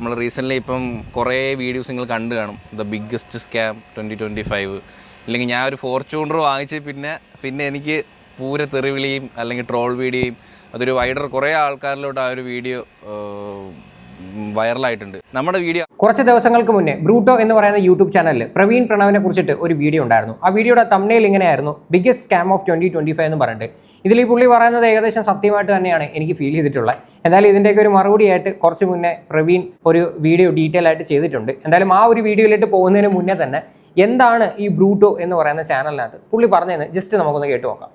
നമ്മൾ റീസെന്റ്ലി ഇപ്പം കുറേ വീഡിയോസ് നിങ്ങൾ കണ്ടു കാണും. The biggest scam twenty twenty five അല്ലെങ്കിൽ ഞാൻ ഒരു ഫോർച്യൂണർ വാങ്ങിച്ച് പിന്നെ പിന്നെ എനിക്ക് പൂര തെറിവിളിയും അല്ലെങ്കിൽ ട്രോൾ വീഡിയോയും അതൊരു വൈഡർ കുറേ ആൾക്കാരിലോട്ട് ആ ഒരു വീഡിയോ വൈറലായിട്ടുണ്ട്. നമ്മുടെ വീഡിയോ കുറച്ച് ദിവസങ്ങൾക്ക് മുന്നേ ബ്രൂട്ടോ എന്ന് പറയുന്ന യൂട്യൂബ് ചാനലിൽ പ്രവീൺ പ്രണവിനെ കുറിച്ചിട്ട് ഒരു വീഡിയോ ഉണ്ടായിരുന്നു. ആ വീഡിയോയുടെ തമ്മിൽ ഇങ്ങനെയായിരുന്നു. Biggest scam of twenty twenty five എന്ന് പറഞ്ഞിട്ട്. ഇതിൽ ഈ പുള്ളി പറയുന്നത് ഏകദേശം സത്യമായിട്ട് തന്നെയാണ് എനിക്ക് ഫീൽ ചെയ്തിട്ടുള്ളത്. എന്തായാലും ഇതിന്റെയൊക്കെ ഒരു മറുപടിയായിട്ട് കുറച്ച് മുന്നേ പ്രവീൺ ഒരു വീഡിയോ ഡീറ്റെയിൽ ആയിട്ട് ചെയ്തിട്ടുണ്ട്. എന്തായാലും ആ ഒരു വീഡിയോയിലേക്ക് പോകുന്നതിന് മുന്നേ തന്നെ എന്താണ് ഈ ബ്രൂട്ടോ എന്ന് പറയുന്ന ചാനലിനകത്ത് പുള്ളി പറഞ്ഞതെന്ന് ജസ്റ്റ് നമുക്കൊന്ന് കേട്ട് നോക്കാം.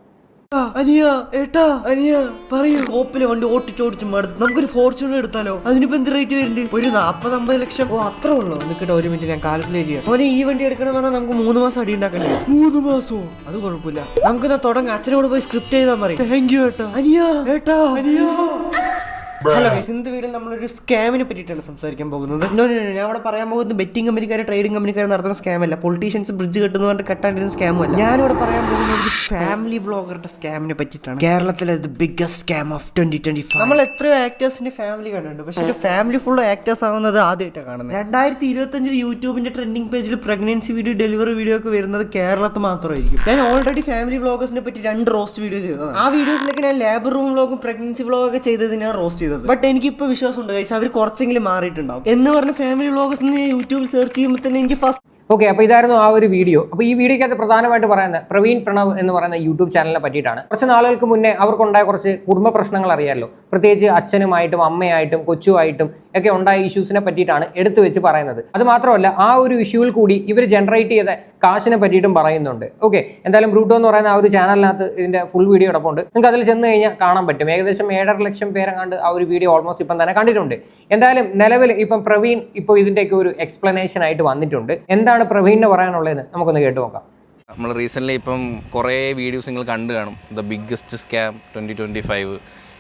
അനിയ. ഏട്ടാ. അനിയ. പറയൂ. കോപ്പിലെ വണ്ടി ഓട്ടിച്ചോടിച്ച് മടുത്ത് നമുക്കൊരു ഫോർച്യൂണർ എടുത്താലോ? അതിനിപ്പോ എന്ത് റേറ്റ് വരുന്നുണ്ട് ഒരു നാപ്പത് അമ്പത് ലക്ഷം. ഓ അത്ര ഉള്ളൂ? നിൽക്കട്ടെ ഒരു മിനിറ്റ് ഞാൻ കാൽക്കുലേറ്റ് ചെയ്യാം അവനെ ഈ വണ്ടി എടുക്കണം പറഞ്ഞാൽ നമുക്ക് മൂന്ന് മാസം അടി ഉണ്ടാക്കണ്ടേ? മൂന്ന് മാസോ? അത് കുഴപ്പമില്ല. നമുക്ക് തുടങ്ങാം. അച്ഛനോട് പോയി സ്ക്രിപ്റ്റ് ചെയ്താൽ പറയും. താങ്ക് യു ഏട്ടാ. അനിയ. ഏട്ടാ. അനിയ. ഹലോ ഗൈസ് ഇന്നത്തെ വീഡിയോ നമ്മളൊരു സ്കാമിനെ പറ്റിയിട്ടാണ് സംസാരിക്കാൻ പോകുന്നത്. ഞാൻ അവിടെ പറയാൻ പോകുന്നത് ബെറ്റിംഗ് കമ്പനിക്കാർ ട്രേഡിംഗ് കമ്പനിക്കാർ നടത്തുന്ന സ്കാം അല്ല. പൊളിറ്റീഷ്യൻസ് ബ്രിഡ്ജ് കെട്ടുന്ന പറഞ്ഞിട്ട് കെട്ടാണ്ടിരുന്ന സ്കാമും അല്ല. ഞാനിവിടെ പറയാൻ പോകുന്നത് ഒരു ഫാമിലി വ്ളോഗറുടെ സ്കാമിനെ പറ്റിയിട്ടാണ്. കേരളത്തിലെ biggest scam of twenty twenty നമ്മൾ എത്രയോ ആക്ടേഴ്സിന്റെ ഫാമിലി കണ്ടിട്ടുണ്ട്. പക്ഷേ ഫാമിലി ഫുൾ ആക്ടേഴ്സ് ആവുന്നത് ആദ്യമായിട്ടാണ് കാണുന്നത്. രണ്ടായിരത്തി ഇരുപത്തഞ്ചിൽ യൂട്യൂബിന്റെ ട്രെൻഡിംഗ് പേജിൽ പ്രഗ്നൻസി വീഡിയോ ഡെലിവറി വീഡിയോ ഒക്കെ വരുന്നത് കേരളത്തിൽ മാത്രമായിരിക്കും. ഞാൻ ഓൾറെഡി ഫാമിലി വ്ളോഗേഴ്സിനെ പറ്റി രണ്ട് റോസ്റ്റ് വീഡിയോ ചെയ്തതാണ്. ആ വീഡിയോസിലൊക്കെ ഞാൻ ലേബർ റൂം വ്ളോഗും പ്രഗ്നൻസി വ്ളോഗൊക്കെ ചെയ്തത് ഞാൻ റോസ്റ്റ് ചെയ്തത്. ബട്ട് എനിക്കിപ്പോൾ വിശ്വാസമുണ്ട് ഗൈസ് അവർ കുറച്ചെങ്കിലും മാറിയിട്ടുണ്ടാവും. എന്ന് പറഞ്ഞ ഫാമിലി വ്ളോഗേഴ്സ് ഞാൻ യൂട്യൂബിൽ സെർച്ച് ചെയ്യുമ്പോൾ തന്നെ എനിക്ക് ഫസ്റ്റ് ഓക്കെ അപ്പോൾ ഇതായിരുന്നു ആ ഒരു വീഡിയോ അപ്പോൾ ഈ വീഡിയോക്കകത്ത് പ്രധാനമായിട്ട് പറയുന്നത് പ്രവീൺ പ്രണവ് എന്ന് പറയുന്ന യൂട്യൂബ് ചാനലിനെ പറ്റിയിട്ടാണ്. കുറച്ച് നാളുകൾക്ക് മുന്നേ അവർക്കുണ്ടായ കുറച്ച് കുടുംബ പ്രശ്നങ്ങൾ അറിയാമല്ലോ പ്രത്യേകിച്ച് അച്ഛനുമായിട്ടും അമ്മയായിട്ടും കൊച്ചുമായിട്ടും ഒക്കെ ഉണ്ടായ ഇഷ്യൂസിനെ പറ്റിയിട്ടാണ് എടുത്തു വെച്ച് പറയുന്നത്. അത് മാത്രമല്ല ആ ഒരു ഇഷ്യൂവിൽ കൂടി ഇവർ ജനറേറ്റ് ചെയ്ത കാശിനെ പറ്റിയിട്ടും പറയുന്നുണ്ട്. ഓക്കെ എന്തായാലും ബ്രൂട്ടോ എന്ന് പറയുന്ന ആ ഒരു ചാനലിനകത്ത് ഇതിന്റെ ഫുൾ വീഡിയോ കിടപ്പുണ്ട്. നിങ്ങൾക്ക് അതിൽ ചെന്ന് കഴിഞ്ഞാൽ കാണാൻ പറ്റും. ഏകദേശം ഏഴര ലക്ഷം പേരെങ്ങാണ്ട് ആ ഒരു വീഡിയോ ഓൾമോസ്റ്റ് ഇപ്പം തന്നെ കണ്ടിട്ടുണ്ട്. എന്തായാലും നിലവിൽ ഇപ്പം പ്രവീൺ ഇപ്പോൾ ഇതിന്റെയൊക്കെ ഒരു എക്സ്പ്ലനേഷൻ ആയിട്ട് വന്നിട്ടുണ്ട്. എന്താണ് പ്രവീണിന് പറയാനുള്ളത് നമുക്കൊന്ന് കേട്ട് നോക്കാം. നമ്മൾ റീസെന്റ്ലി ഇപ്പം കുറേ വീഡിയോസ് നിങ്ങൾ കണ്ടു കാണും. The biggest scam twenty twenty five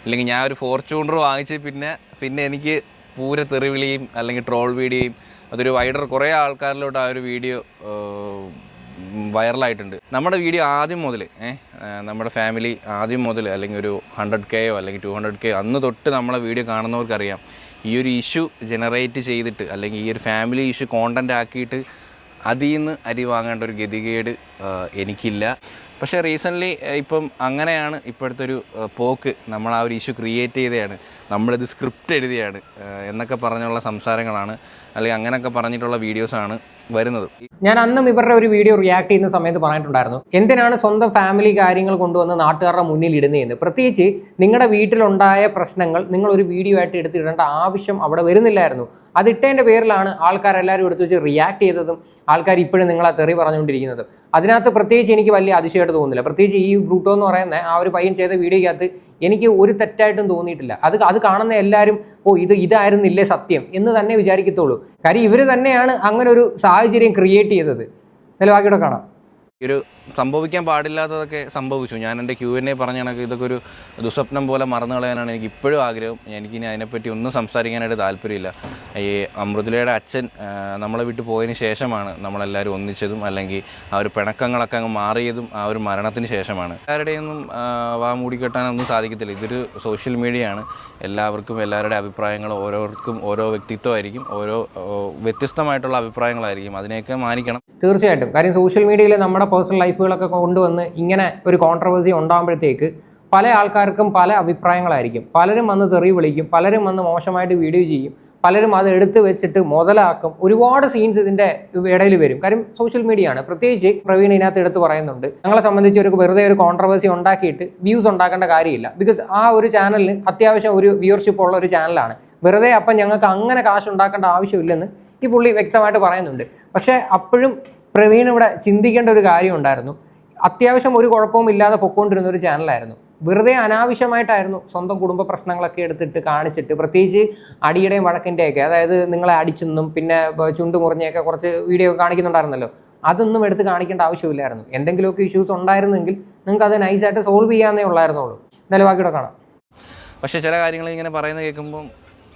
ഇല്ലെങ്കിൽ ഞാൻ ഒരു ഫോർച്യൂണർ വാങ്ങിച്ച് പിന്നെ പിന്നെ എനിക്ക് പൂര തെറിവിളിയും അല്ലെങ്കിൽ ട്രോൾ വീഡിയോയും അതൊരു വൈഡർ കുറേ ആൾക്കാരിലോട്ട് ആ ഒരു വീഡിയോ വൈറലായിട്ടുണ്ട് നമ്മുടെ വീഡിയോ ആദ്യം മുതൽ നമ്മുടെ ഫാമിലി ആദ്യം മുതൽ അല്ലെങ്കിൽ ഒരു ഹൺഡ്രഡ് കെയോ അല്ലെങ്കിൽ ടു ഹൺഡ്രഡ് കെയോ അന്ന് തൊട്ട് നമ്മളെ വീഡിയോ കാണുന്നവർക്കറിയാം. ഈ ഒരു ഇഷ്യൂ ജനറേറ്റ് ചെയ്തിട്ട് അല്ലെങ്കിൽ ഈ ഒരു ഫാമിലി ഇഷ്യൂ കോണ്ടന്റ് ആക്കിയിട്ട് അതിൽ നിന്ന് അരി വാങ്ങേണ്ട ഒരു ഗതികേട് എനിക്കില്ല. പക്ഷേ റീസെന്റ്ലി ഇപ്പം അങ്ങനെയാണ് ഇപ്പോഴത്തെ ഒരു പോക്ക് നമ്മൾ ആ ഒരു ഇഷ്യൂ ക്രിയേറ്റ് ചെയ്തതാണ് നമ്മളിത് സ്ക്രിപ്റ്റ് എഴുതിയാണ് എന്നൊക്കെ പറഞ്ഞുള്ള സംസാരങ്ങളാണ് അല്ലെങ്കിൽ അങ്ങനെയൊക്കെ പറഞ്ഞിട്ടുള്ള വീഡിയോസാണ്. വരുന്നത്. ഞാൻ അന്നും ഇവരുടെ ഒരു വീഡിയോ റിയാക്ട് ചെയ്യുന്ന സമയത്ത് പറഞ്ഞിട്ടുണ്ടായിരുന്നു എന്തിനാണ് സ്വന്തം ഫാമിലി കാര്യങ്ങൾ കൊണ്ടുവന്ന് നാട്ടുകാരുടെ മുന്നിൽ ഇടുന്നതെന്ന്? പ്രത്യേകിച്ച് നിങ്ങളുടെ വീട്ടിലുണ്ടായ പ്രശ്നങ്ങൾ നിങ്ങൾ ഒരു വീഡിയോ ആയിട്ട് എടുത്തിടേണ്ട ആവശ്യം അവിടെ വരുന്നില്ലായിരുന്നു. അതിട്ടതിന്റെ പേരിലാണ് ആൾക്കാരെല്ലാവരും എടുത്ത് വെച്ച് റിയാക്ട് ചെയ്തതും ആൾക്കാർ ഇപ്പോഴും നിങ്ങളെ തെറി പറഞ്ഞുകൊണ്ടിരിക്കുന്നതും. അതിനകത്ത് പ്രത്യേകിച്ച് എനിക്ക് വലിയ അതിശയമായിട്ട് തോന്നുന്നില്ല. പ്രത്യേകിച്ച് ഈ ബ്രൂട്ടോ എന്ന് പറയുന്ന ആ ഒരു പയ്യൻ ചെയ്ത വീഡിയോയ്ക്കകത്ത് എനിക്ക് ഒരു തെറ്റായിട്ടും തോന്നിയിട്ടില്ല. അത് അത് കാണുന്ന എല്ലാവരും ഓ ഇത് ഇതായിരുന്നില്ലേ സത്യം? എന്ന് തന്നെ വിചാരിക്കത്തുള്ളൂ. കാര്യം ഇവർ തന്നെയാണ് അങ്ങനെ ഒരു സാഹചര്യം ക്രിയേറ്റ് ചെയ്തത്. എന്തായാലും ബാക്കിയുടെ കാണാം. ഒരു സംഭവിക്കാൻ പാടില്ലാത്തതൊക്കെ സംഭവിച്ചു. ഞാൻ എന്റെ ക്യൂ എൻ എ പറഞ്ഞ കണക്ക് ഇതൊക്കെ ഒരു ദുസ്വപ്നം പോലെ മറന്നു കളയാനാണ് എനിക്ക് ഇപ്പോഴും ആഗ്രഹം. എനിക്കിനി അതിനെപ്പറ്റി ഒന്നും സംസാരിക്കാനായിട്ട് താല്പര്യമില്ല. ഈ അമൃതുലയുടെ അച്ഛൻ നമ്മളെ വിട്ടു പോയതിന് ശേഷമാണ് നമ്മളെല്ലാവരും ഒന്നിച്ചതും അല്ലെങ്കിൽ ആ ഒരു പിണക്കങ്ങളൊക്കെ അങ്ങ് മാറിയതും ആ ഒരു മരണത്തിന് ശേഷമാണ്. എല്ലാവരുടെയൊന്നും വാ മൂടിക്കെട്ടാനൊന്നും സാധിക്കത്തില്ല. ഇതൊരു സോഷ്യൽ മീഡിയയാണ്. എല്ലാവർക്കും എല്ലാവരുടെ അഭിപ്രായങ്ങൾ ഓരോർക്കും ഓരോ വ്യക്തിത്വമായിരിക്കും. ഓരോ വ്യത്യസ്തമായിട്ടുള്ള അഭിപ്രായങ്ങളായിരിക്കും. അതിനെയൊക്കെ മാനിക്കണം. തീർച്ചയായിട്ടും. കാര്യം സോഷ്യൽ മീഡിയയിൽ നമ്മുടെ പേഴ്സണൽ ലൈഫുകളൊക്കെ കൊണ്ടുവന്ന് ഇങ്ങനെ ഒരു കോൺട്രവേഴ്സി ഉണ്ടാകുമ്പോഴത്തേക്ക് പല ആൾക്കാർക്കും പല അഭിപ്രായങ്ങളായിരിക്കും. പലരും വന്ന് തെറി വിളിക്കും പലരും വന്ന് മോശമായിട്ട് വീഡിയോ ചെയ്യും പലരും അത് എടുത്തു വെച്ചിട്ട് മുതലാക്കും. ഒരുപാട് സീൻസ് ഇതിന്റെ ഇടയിൽ വരും. കാര്യം സോഷ്യൽ മീഡിയ ആണ്. പ്രത്യേകിച്ച് പ്രവീൺ ഇതിനകത്ത് എടുത്ത് പറയുന്നുണ്ട്. ഞങ്ങളെ സംബന്ധിച്ച് ഒരു വെറുതെ ഒരു കോൺട്രവേഴ്സി ഉണ്ടാക്കിയിട്ട് വ്യൂസ് ഉണ്ടാക്കേണ്ട കാര്യമില്ല. ബിക്കോസ് ആ ഒരു ചാനലിന് അത്യാവശ്യം ഒരു വ്യൂവർഷിപ്പ് ഉള്ള ഒരു ചാനലാണ് വെറുതെ അപ്പം ഞങ്ങൾക്ക് അങ്ങനെ കാശ് ഉണ്ടാക്കേണ്ട ആവശ്യമില്ലെന്ന് ഈ പുള്ളി വ്യക്തമായിട്ട് പറയുന്നുണ്ട്. പക്ഷേ അപ്പോഴും പ്രവീൺ ഇവിടെ ചിന്തിക്കേണ്ട ഒരു കാര്യം ഉണ്ടായിരുന്നു. അത്യാവശ്യം ഒരു കുഴപ്പവും ഇല്ലാതെ പൊക്കോണ്ടിരുന്ന ഒരു ചാനലായിരുന്നു. വെറുതെ അനാവശ്യമായിട്ടായിരുന്നു സ്വന്തം കുടുംബ പ്രശ്നങ്ങളൊക്കെ എടുത്തിട്ട് കാണിച്ചിട്ട് പ്രത്യേകിച്ച് അടിയുടെയും വഴക്കിന്റെയൊക്കെ അതായത് നിങ്ങളെ അടിച്ചെന്നും പിന്നെ ചുണ്ട് മുറിഞ്ഞൊക്കെ കുറച്ച് വീഡിയോ കാണിക്കുന്നുണ്ടായിരുന്നല്ലോ അതൊന്നും എടുത്ത് കാണിക്കേണ്ട ആവശ്യമില്ലായിരുന്നു. എന്തെങ്കിലുമൊക്കെ ഇഷ്യൂസ് ഉണ്ടായിരുന്നെങ്കിൽ നിങ്ങൾക്ക് അത് നൈസായിട്ട് സോൾവ് ചെയ്യാമെന്നേ ഉള്ളായിരുന്നുള്ളൂ. എന്തായാലും ബാക്കിയുടെ കാണാം. പക്ഷേ ചില കാര്യങ്ങൾ ഇങ്ങനെ പറയുന്നത് കേൾക്കുമ്പം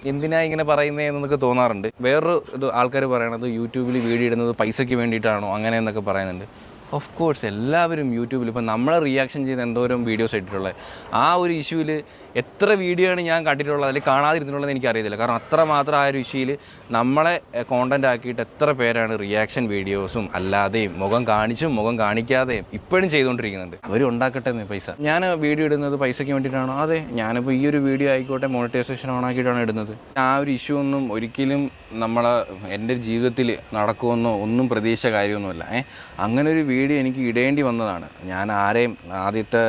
എന്തിനാ ഇങ്ങനെ പറയുന്നത് എന്നൊക്കെ തോന്നാറുണ്ട്? വേറൊരു ആൾക്കാർ പറയണത് യൂട്യൂബിൽ വീഡിയോ ഇടുന്നത് പൈസയ്ക്ക് വേണ്ടിയിട്ടാണോ അങ്ങനെ എന്നൊക്കെ പറയുന്നുണ്ട്. ഓഫ് കോഴ്സ് എല്ലാവരും യൂട്യൂബിൽ ഇപ്പം നമ്മളെ റിയാക്ഷൻ ചെയ്ത് എന്തോരം വീഡിയോസ് ഇട്ടിട്ടുള്ളത്. ആ ഒരു ഇഷ്യൂവിൽ എത്ര വീഡിയോ ആണ് ഞാൻ കണ്ടിട്ടുള്ളത് അല്ലെങ്കിൽ കാണാതിരുന്നിട്ടുള്ളത് എനിക്കറിയത്തില്ല. കാരണം അത്രമാത്രം ആ ഒരു ഇഷ്യൂവിൽ നമ്മളെ കോണ്ടന്റ് ആക്കിയിട്ട് എത്ര പേരാണ് റിയാക്ഷൻ വീഡിയോസും അല്ലാതെയും മുഖം കാണിച്ചും മുഖം കാണിക്കാതെയും ഇപ്പോഴും ചെയ്തുകൊണ്ടിരിക്കുന്നുണ്ട്. അവർ ഉണ്ടാക്കട്ടെ പൈസ. ഞാൻ വീഡിയോ ഇടുന്നത് പൈസയ്ക്ക് വേണ്ടിയിട്ടാണോ? അതെ. ഞാനിപ്പോൾ ഈ ഒരു വീഡിയോ ആയിക്കോട്ടെ മോണിറ്റൈസേഷൻ ഓൺ ആക്കിയിട്ടാണ് ഇടുന്നത്. ആ ഒരു ഇഷ്യൂ ഒന്നും ഒരിക്കലും നമ്മളെ എന്റെ ജീവിതത്തിൽ നടക്കുമെന്നോ ഒന്നും പ്രതീക്ഷ കാര്യമൊന്നുമല്ല. ഏഹ് അങ്ങനെ ഒരു വീഡിയോ എനിക്ക് ഇടേണ്ടി വന്നതാണ്. ഞാൻ ആരെയും ആദ്യത്തെ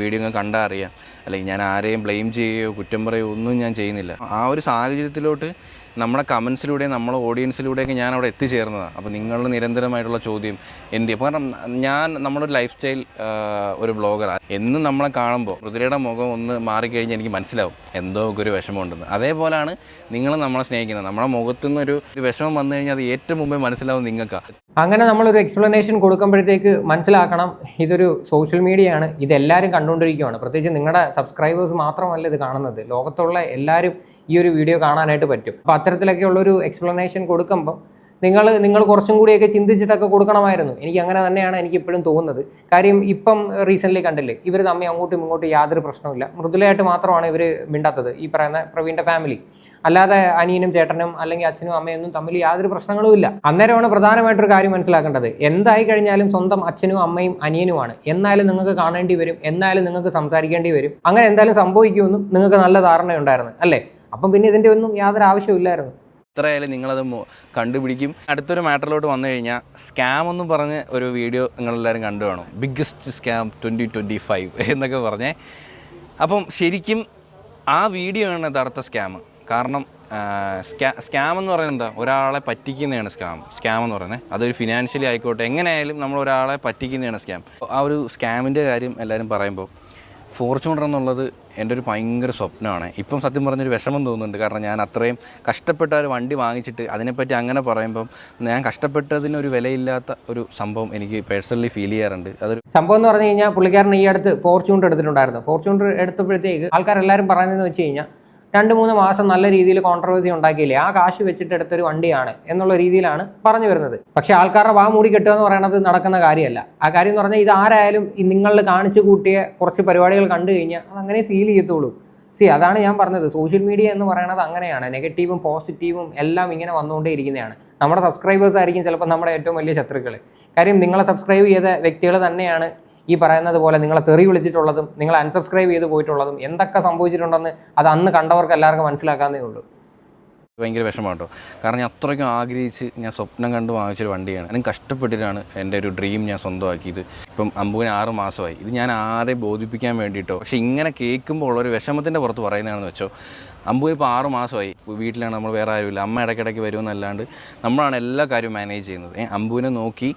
വീഡിയോ കണ്ടാൽ അറിയാം. അല്ലെങ്കിൽ ഞാൻ ആരെയും ബ്ലെയിം ചെയ്യുകയോ കുറ്റം പറയുകയോ ഒന്നും ഞാൻ ചെയ്യുന്നില്ല. ആ ഒരു സാഹചര്യത്തിലോട്ട് നമ്മുടെ കമൻസിലൂടെ നമ്മളെ ഓഡിയൻസിലൂടെയൊക്കെ ഞാൻ അവിടെ എത്തിച്ചേർന്നതാണ് അപ്പോൾ നിങ്ങളുടെ നിരന്തരമായിട്ടുള്ള ചോദ്യം എന്ത് അപ്പോൾ കാരണം ഞാൻ നമ്മളൊരു ലൈഫ് സ്റ്റൈൽ ഒരു ബ്ലോഗറാണ് എന്നും നമ്മളെ കാണുമ്പോൾ പൃഥ്വിയുടെ മുഖം ഒന്ന് മാറിക്കഴിഞ്ഞാൽ എനിക്ക് മനസ്സിലാവും എന്തോ ഒക്കെ ഒരു വിഷമമുണ്ടെന്ന്. അതേപോലെയാണ് നിങ്ങൾ നമ്മളെ സ്നേഹിക്കുന്നത്. നമ്മുടെ മുഖത്തു നിന്നൊരു വിഷമം വന്നു കഴിഞ്ഞാൽ അത് ഏറ്റവും മുമ്പേ മനസ്സിലാവും നിങ്ങൾക്കാണ് അങ്ങനെ നമ്മളൊരു എക്സ്പ്ലനേഷൻ കൊടുക്കുമ്പോഴത്തേക്ക് മനസ്സിലാക്കണം. ഇതൊരു സോഷ്യൽ മീഡിയ ആണ്. ഇതെല്ലാവരും കണ്ടുകൊണ്ടിരിക്കുകയാണ് പ്രത്യേകിച്ച് നിങ്ങളുടെ സബ്സ്ക്രൈബേഴ്സ് മാത്രമല്ല ഇത് കാണുന്നത്. ലോകത്തുള്ള എല്ലാവരും ഈ ഒരു വീഡിയോ കാണാനായിട്ട് പറ്റും. അപ്പോൾ അത്തരത്തിലൊക്കെ ഉള്ളൊരു എക്സ്പ്ലനേഷൻ കൊടുക്കുമ്പോൾ നിങ്ങൾ നിങ്ങൾ കുറച്ചും കൂടിയൊക്കെ ചിന്തിച്ചിട്ടൊക്കെ കൊടുക്കണമായിരുന്നു. എനിക്ക് അങ്ങനെ തന്നെയാണ് എനിക്ക് ഇപ്പോഴും തോന്നുന്നത്. കാര്യം ഇപ്പം റീസെന്റ്ലി കണ്ടില്ലേ ഇവർ തമ്മിൽ അങ്ങോട്ടും ഇങ്ങോട്ടും യാതൊരു പ്രശ്നമില്ല മൃദുലയായിട്ട് മാത്രമാണ് ഇവർ മിണ്ടാത്തത് ഈ പറയുന്ന പ്രവീണിന്റെ ഫാമിലി അല്ലാതെ അനിയനും ചേട്ടനും അല്ലെങ്കിൽ അച്ഛനും അമ്മയൊന്നും തമ്മിൽ യാതൊരു പ്രശ്നങ്ങളും ഇല്ല. അന്നേരമാണ് പ്രധാനമായിട്ടൊരു കാര്യം മനസ്സിലാക്കേണ്ടത്. എന്തായി കഴിഞ്ഞാലും സ്വന്തം അച്ഛനും അമ്മയും അനിയനുമാണ്. എന്നാലും നിങ്ങൾക്ക് കാണേണ്ടി വരും എന്നാലും നിങ്ങൾക്ക് സംസാരിക്കേണ്ടി വരും. അങ്ങനെ എന്തായാലും സംഭവിക്കുമെന്നും നിങ്ങൾക്ക് നല്ല ധാരണയുണ്ടായിരുന്നു അല്ലേ? അപ്പം പിന്നെ ഇതിന്റെ ഒന്നും യാതൊരു ആവശ്യമില്ലായിരുന്നു എത്രയായാലും നിങ്ങളത് കണ്ടുപിടിക്കും. അടുത്തൊരു മാറ്ററിലോട്ട് വന്നു കഴിഞ്ഞാൽ സ്കാം എന്ന് പറഞ്ഞ് ഒരു വീഡിയോ നിങ്ങളെല്ലാവരും കണ്ടു വേണം biggest scam twenty twenty five എന്നൊക്കെ പറഞ്ഞേ. അപ്പം ശരിക്കും ആ വീഡിയോ ആണ് യഥാർത്ഥ സ്കാം കാരണം സ്കാ സ്കാം എന്ന് പറയുന്നത് എന്താ? ഒരാളെ പറ്റിക്കുന്നതാണ് സ്കാം സ്കാം എന്ന് പറയുന്നത്. അതൊരു ഫിനാൻഷ്യലി ആയിക്കോട്ടെ എങ്ങനെയായാലും നമ്മൾ ഒരാളെ പറ്റിക്കുന്നതാണ് സ്കാം ആ ഒരു സ്കാമിന്റെ കാര്യം എല്ലാവരും പറയുമ്പോൾ ഫോർച്യൂണർ എന്നുള്ളത് എന്റെ ഒരു ഭയങ്കര സ്വപ്നമാണ്. ഇപ്പം സത്യം പറഞ്ഞൊരു വിഷമം തോന്നുന്നുണ്ട്. കാരണം ഞാൻ അത്രയും കഷ്ടപ്പെട്ട ഒരു വണ്ടി വാങ്ങിച്ചിട്ട് അതിനെപ്പറ്റി അങ്ങനെ പറയുമ്പം ഞാൻ കഷ്ടപ്പെട്ടതിന് ഒരു വിലയില്ലാത്ത ഒരു സംഭവം എനിക്ക് പേഴ്സണലി ഫീൽ ചെയ്യാറുണ്ട്. അതൊരു സംഭവം എന്ന് പറഞ്ഞു കഴിഞ്ഞാൽ പുള്ളിക്കാരൻ ഈ അടുത്ത് ഫോർച്യൂണർ എടുത്തിട്ടുണ്ടായിരുന്നു. ഫോർച്യൂണർ എടുത്തപ്പോഴത്തേക്ക് ആൾക്കാരെല്ലാവരും പറയുന്നതെന്ന് വെച്ച് കഴിഞ്ഞാൽ രണ്ട് മൂന്ന് മാസം നല്ല രീതിയിൽ കോൺട്രവേഴ്സി ഉണ്ടാക്കിയില്ലേ? ആ കാശ് വെച്ചിട്ട് എടുത്തൊരു വണ്ടിയാണ് എന്നുള്ള രീതിയിലാണ് പറഞ്ഞു വരുന്നത്. പക്ഷേ ആൾക്കാരുടെ വാ മൂടി കെട്ടുക എന്ന് പറയുന്നത് നടക്കുന്ന കാര്യമല്ല. ആ കാര്യം എന്ന് പറഞ്ഞാൽ ഇത് ആരായാലും നിങ്ങളിൽ കാണിച്ചു കൂട്ടിയ കുറച്ച് പരിപാടികൾ കണ്ടു കഴിഞ്ഞാൽ അത് അങ്ങനെ ഫീൽ ചെയ്യത്തുള്ളൂ. സി അതാണ് ഞാൻ പറഞ്ഞത്. സോഷ്യൽ മീഡിയ എന്ന് പറയുന്നത് അങ്ങനെയാണ്. നെഗറ്റീവും പോസിറ്റീവും എല്ലാം ഇങ്ങനെ വന്നുകൊണ്ടേ ഇരിക്കുന്നതാണ്. നമ്മുടെ സബ്സ്ക്രൈബേഴ്സ് ആയിരിക്കും ചിലപ്പോൾ നമ്മുടെ ഏറ്റവും വലിയ ശത്രുക്കൾ കാര്യം നിങ്ങളെ സബ്സ്ക്രൈബ് ചെയ്ത വ്യക്തികൾ തന്നെയാണ് ഈ പറയുന്നത് പോലെ നിങ്ങളെ തെറി വിളിച്ചിട്ടുള്ളതും നിങ്ങൾ അൺസബ്സ്ക്രൈബ് ചെയ്ത് പോയിട്ടുള്ളതും എന്തൊക്കെ സംഭവിച്ചിട്ടുണ്ടെന്ന് അത് അന്ന് കണ്ടവർക്ക് എല്ലാവർക്കും മനസ്സിലാക്കാന്നേ ഉള്ളൂ. ഭയങ്കര വിഷമമാണ് കേട്ടോ. കാരണം ഞാൻ അത്രയ്ക്കും ആഗ്രഹിച്ച് ഞാൻ സ്വപ്നം കണ്ട് വാങ്ങിച്ചൊരു വണ്ടിയാണ്. ഞാൻ കഷ്ടപ്പെട്ടിട്ടാണ് എന്റെ ഒരു ഡ്രീം ഞാൻ സ്വന്തമാക്കിയത്. ഇപ്പം അമ്പുവിന് ആറ് മാസമായി. ഇത് ഞാൻ ആരെ ബോധിപ്പിക്കാൻ വേണ്ടിയിട്ടോ? പക്ഷെ ഇങ്ങനെ കേൾക്കുമ്പോൾ ഉള്ളൊരു വിഷമത്തിന്റെ പുറത്ത് പറയുന്നതാണെന്ന് വെച്ചോ. അമ്പു ഇപ്പോൾ ആറ് മാസമായി. വീട്ടിലാണ് നമ്മൾ വേറെ ആരുമില്ല. അമ്മ ഇടയ്ക്കിടയ്ക്ക് വരുമെന്നല്ലാണ്ട് നമ്മളാണ് എല്ലാ കാര്യവും മാനേജ് ചെയ്യുന്നത്. അമ്പുവിനെ നോക്കി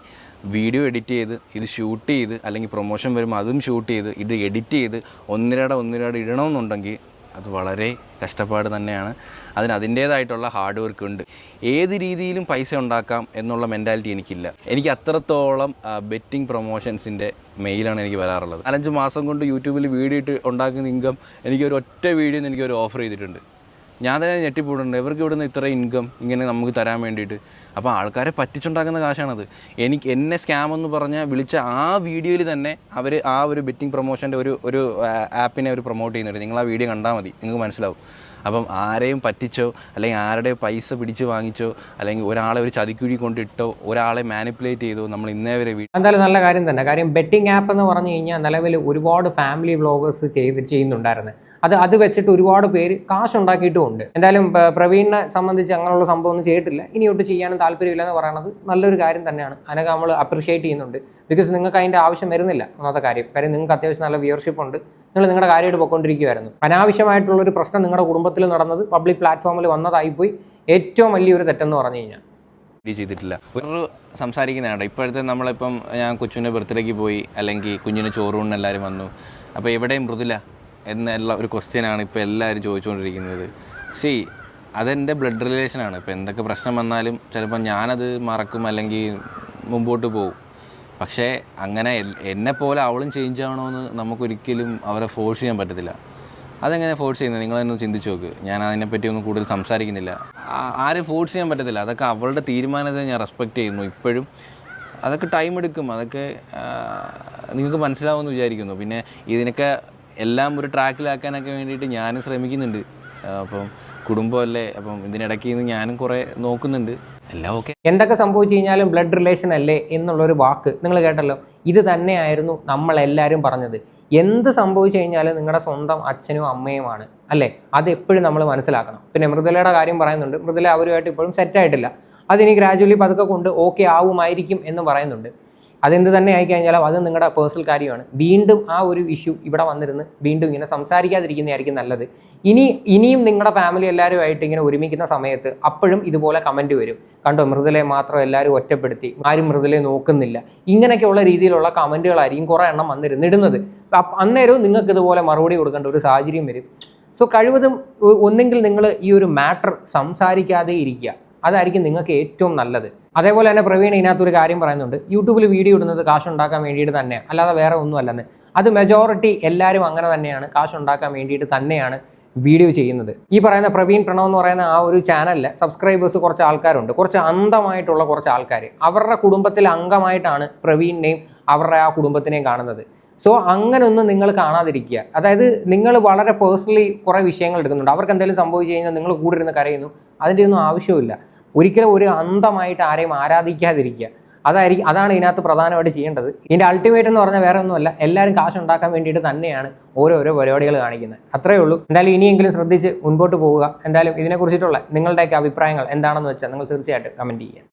വീഡിയോ എഡിറ്റ് ചെയ്ത് ഇത് ഷൂട്ട് ചെയ്ത് അല്ലെങ്കിൽ പ്രൊമോഷൻ വരുമ്പോൾ അതും ഷൂട്ട് ചെയ്ത് ഇത് എഡിറ്റ് ചെയ്ത് ഒന്നിരടെ ഒന്നിരടെ ഇടണമെന്നുണ്ടെങ്കിൽ അത് വളരെ കഷ്ടപ്പാട് തന്നെയാണ്. അതിന് അതിന്റേതായിട്ടുള്ള ഹാർഡ് വർക്ക് ഉണ്ട്. ഏത് രീതിയിലും പൈസ ഉണ്ടാക്കാം എന്നുള്ള മെന്റാലിറ്റി എനിക്കില്ല. എനിക്ക് അത്രത്തോളം ബെറ്റിംഗ് പ്രൊമോഷൻസിന്റെ മെയിലാണ് എനിക്ക് വരാറുള്ളത്. നാലഞ്ച് മാസം കൊണ്ട് യൂട്യൂബിൽ വീഡിയോ ഇട്ട് ഉണ്ടാക്കുന്ന ഇൻകം എനിക്ക് ഒരു ഒറ്റ വീഡിയോ എനിക്ക് ഒരു ഓഫർ ചെയ്തിട്ടുണ്ട്. ഞാൻ തന്നെ ഞെട്ടിപ്പോയിട്ടുണ്ട്. ഇവർക്ക് ഇവിടുന്ന് ഇത്ര ഇൻകം ഇങ്ങനെ നമുക്ക് തരാൻ വേണ്ടിയിട്ട് അപ്പോൾ ആൾക്കാരെ പറ്റിച്ചുണ്ടാക്കുന്ന കാശാണത്. എനിക്ക് എന്നെ സ്കാം എന്ന് പറഞ്ഞ വിളിച്ച ആ വീഡിയോയിൽ തന്നെ അവർ ആ ഒരു ബെറ്റിംഗ് പ്രൊമോഷന്റെ ഒരു ഒരു ആപ്പിനെ അവർ പ്രൊമോട്ട് ചെയ്യുന്നുണ്ട്. നിങ്ങൾ ആ വീഡിയോ കണ്ടാൽ മതി. നിങ്ങൾക്ക് മനസ്സിലാവും. അപ്പം ആരെയും പറ്റിച്ചോ അല്ലെങ്കിൽ ആരുടെ പൈസ പിടിച്ച് വാങ്ങിച്ചോ അല്ലെങ്കിൽ ഒരാളെ ഒരു ചതിക്കുഴി കൊണ്ടിട്ടോ ഒരാളെ മാനിപ്പുലേറ്റ് ചെയ്തോ നമ്മൾ ഇന്നേ വരെ എന്തായാലും നല്ല കാര്യം തന്നെ. കാര്യം ബെറ്റിംഗ് ആപ്പ് എന്ന് പറഞ്ഞു കഴിഞ്ഞാൽ നിലവിൽ ഒരുപാട് ഫാമിലി വ്ളോഗേഴ്സ് ചെയ്ത് ചെയ്യുന്നുണ്ടായിരുന്നു. അത് അത് വെച്ചിട്ട് ഒരുപാട് പേര് കാശ് ഉണ്ടാക്കിയിട്ടുമുണ്ട് എന്തായാലും പ്രവീണിനെ സംബന്ധിച്ച് അങ്ങനെയുള്ള സംഭവം ഒന്നും ചെയ്തിട്ടില്ല. ഇനിയൊട്ട് ചെയ്യാനും താല്പര്യമില്ല എന്ന് പറയുന്നത് നല്ലൊരു കാര്യം തന്നെയാണ്. അതിനൊക്കെ നമ്മൾ അപ്രീഷിയേറ്റ് ചെയ്യുന്നുണ്ട്. ബിക്കോസ് നിങ്ങൾക്ക് അതിന്റെ ആവശ്യം വരുന്നില്ല ഒന്നാമത്തെ കാര്യം. കാര്യം നിങ്ങൾക്ക് അത്യാവശ്യം നല്ല വ്യൂവർഷിപ്പ് ഉണ്ട്. നിങ്ങൾ നിങ്ങളുടെ കാര്യമായിട്ട് പൊയ്ക്കൊണ്ടിരിക്കുമായിരുന്നു അനാവശ്യമായിട്ടുള്ളൊരു പ്രശ്നം നിങ്ങളുടെ കുടുംബത്തിൽ നടന്നത് പബ്ലിക് പ്ലാറ്റ്ഫോമിൽ വന്നതായിപ്പോയി ഏറ്റവും വലിയൊരു തെറ്റെന്ന് പറഞ്ഞു കഴിഞ്ഞാൽ. ചെയ്തിട്ടില്ല. ഒരു സംസാരിക്കുന്നതാണ് ഇപ്പോഴത്തെ നമ്മളിപ്പം ഞാൻ കൊച്ചുവിന്റെ ബർത്ത്ഡേക്ക് പോയി അല്ലെങ്കിൽ കുഞ്ഞിന് ചോറൂണിന് എല്ലാവരും വന്നു. അപ്പോൾ എവിടെയും മൃദുല എന്നുള്ള ഒരു ക്വസ്റ്റ്യനാണ് ഇപ്പോൾ എല്ലാവരും ചോദിച്ചുകൊണ്ടിരിക്കുന്നത്. സി അതെന്റെ ബ്ലഡ് റിലേഷനാണ് ഇപ്പോൾ എന്തൊക്കെ പ്രശ്നം വന്നാലും ചിലപ്പോൾ ഞാനത് മറക്കും അല്ലെങ്കിൽ മുമ്പോട്ട് പോകും പക്ഷേ അങ്ങനെ എന്നെ പോലെ അവളും ചേഞ്ച് ആവണമെന്ന് നമുക്കൊരിക്കലും അവരെ ഫോഴ്സ് ചെയ്യാൻ പറ്റത്തില്ല. അതെങ്ങനെ ഫോഴ്സ് ചെയ്യുന്നത്? നിങ്ങളൊന്ന് ചിന്തിച്ച് നോക്ക്. ഞാൻ അതിനെപ്പറ്റി ഒന്നും കൂടുതൽ സംസാരിക്കുന്നില്ല. ആരും ഫോഴ്സ് ചെയ്യാൻ പറ്റത്തില്ല. അതൊക്കെ അവളുടെ തീരുമാനത്തെ ഞാൻ റെസ്പെക്റ്റ് ചെയ്യുന്നു ഇപ്പോഴും. അതൊക്കെ ടൈം എടുക്കും. അതൊക്കെ നിങ്ങൾക്ക് മനസ്സിലാവുമെന്ന് വിചാരിക്കുന്നു. പിന്നെ ഇതിനൊക്കെ എല്ലാം ഒരു ട്രാക്കിലാക്കാനൊക്കെ വേണ്ടിയിട്ട് ഞാനും ശ്രമിക്കുന്നുണ്ട്. അപ്പം കുടുംബമല്ലേ അപ്പം ഇതിനിടയ്ക്ക് നിന്ന് ഞാനും കുറേ നോക്കുന്നുണ്ട്. എല്ലാം ഓക്കെ. എന്തൊക്കെ സംഭവിച്ചു കഴിഞ്ഞാലും ബ്ലഡ് റിലേഷൻ അല്ലേ എന്നുള്ളൊരു വാക്ക് നിങ്ങൾ കേട്ടല്ലോ. ഇത് തന്നെയായിരുന്നു നമ്മളെല്ലാവരും പറഞ്ഞത്. എന്ത് സംഭവിച്ചു കഴിഞ്ഞാലും നിങ്ങളുടെ സ്വന്തം അച്ഛനും അമ്മയുമാണ് അല്ലേ? അത് എപ്പോഴും നമ്മൾ മനസ്സിലാക്കണം. പിന്നെ മൃദുലയുടെ കാര്യം പറയുന്നുണ്ട്. മൃദുല അവരുമായിട്ട് ഇപ്പോഴും സെറ്റായിട്ടില്ല അതിനി ഗ്രാജുവലി പതുക്കെ കൊണ്ട് ഓക്കെ ആവുമായിരിക്കും എന്ന് പറയുന്നുണ്ട്. അതെന്ത് തന്നെ ആയിക്കഴിഞ്ഞാലും അത് നിങ്ങളുടെ പേഴ്സണൽ കാര്യമാണ്. വീണ്ടും ആ ഒരു ഇഷ്യൂ ഇവിടെ വന്നിരുന്ന് വീണ്ടും ഇങ്ങനെ സംസാരിക്കാതിരിക്കുന്നതായിരിക്കും നല്ലത്. ഇനി ഇനിയും നിങ്ങളുടെ ഫാമിലി എല്ലാവരുമായിട്ട് ഇങ്ങനെ ഒരുമിക്കുന്ന സമയത്ത് അപ്പോഴും ഇതുപോലെ കമന്റ് വരും. കണ്ടോ മൃദുലയെ മാത്രം എല്ലാവരും ഒറ്റപ്പെടുത്തി. ആരും മൃദുലയെ നോക്കുന്നില്ല. ഇങ്ങനെയൊക്കെയുള്ള രീതിയിലുള്ള കമന്റുകളായിരിക്കും കുറേ എണ്ണം വന്നിരുന്നിടുന്നത് അന്നേരവും നിങ്ങൾക്ക് ഇതുപോലെ മറുപടി കൊടുക്കേണ്ട ഒരു സാഹചര്യം വരും. സോ കഴിവതും ഒന്നെങ്കിൽ നിങ്ങൾ ഈ ഒരു മാറ്റർ സംസാരിക്കാതെ ഇരിക്കുക. അതായിരിക്കും നിങ്ങൾക്ക് ഏറ്റവും നല്ലത്. അതേപോലെ തന്നെ പ്രവീൺ ഇതിനകത്തൊരു കാര്യം പറയുന്നുണ്ട്. യൂട്യൂബിൽ വീഡിയോ ഇടുന്നത് കാശുണ്ടാക്കാൻ വേണ്ടിയിട്ട് തന്നെ അല്ലാതെ വേറെ ഒന്നും അല്ലെന്ന്. അത് മെജോറിറ്റി എല്ലാവരും അങ്ങനെ തന്നെയാണ് കാശുണ്ടാക്കാൻ വേണ്ടിയിട്ട് തന്നെയാണ് വീഡിയോ ചെയ്യുന്നത്. ഈ പറയുന്ന പ്രവീൺ പ്രണവ് എന്ന് പറയുന്ന ആ ഒരു ചാനലിൽ സബ്സ്ക്രൈബേഴ്സ് കുറച്ച് ആൾക്കാരുണ്ട്. കുറച്ച് അന്ധമായിട്ടുള്ള കുറച്ച് ആൾക്കാർ അവരുടെ കുടുംബത്തിലെ അംഗമായിട്ടാണ് പ്രവീണിനെയും അവരുടെ ആ കുടുംബത്തിനെയും കാണുന്നത്. സോ അങ്ങനൊന്നും നിങ്ങൾ കാണാതിരിക്കുക. അതായത് നിങ്ങൾ വളരെ പേഴ്സണലി കുറേ വിഷയങ്ങൾ എടുക്കുന്നുണ്ട്. അവർക്ക് എന്തെങ്കിലും സംഭവിച്ചു കഴിഞ്ഞാൽ നിങ്ങൾ കൂടെ ഇരുന്ന് കരയുന്നു. അതിന്റെ ഒന്നും ആവശ്യമില്ല ഒരിക്കലും ഒരു അന്തമായിട്ട് ആരെയും ആരാധിക്കാതിരിക്കുക. അതായിരിക്കും അതാണ് ഇതിനകത്ത് പ്രധാനമായിട്ട് ചെയ്യേണ്ടത്. ഇതിന്റെ അൾട്ടിമേറ്റ് എന്ന് പറഞ്ഞാൽ വേറെ ഒന്നുമല്ല എല്ലാവരും കാശുണ്ടാക്കാൻ വേണ്ടിയിട്ട് തന്നെയാണ് ഓരോരോ പരിപാടികൾ കാണിക്കുന്നത്. അത്രയേ ഉള്ളൂ. എന്തായാലും ഇനിയെങ്കിലും ശ്രദ്ധിച്ച് മുൻപോട്ട് പോവുക എന്തായാലും ഇതിനെക്കുറിച്ചിട്ടുള്ള നിങ്ങളുടെയൊക്കെ അഭിപ്രായങ്ങൾ എന്താണെന്ന് വെച്ചാൽ നിങ്ങൾ തീർച്ചയായിട്ടും കമന്റ് ചെയ്യുക.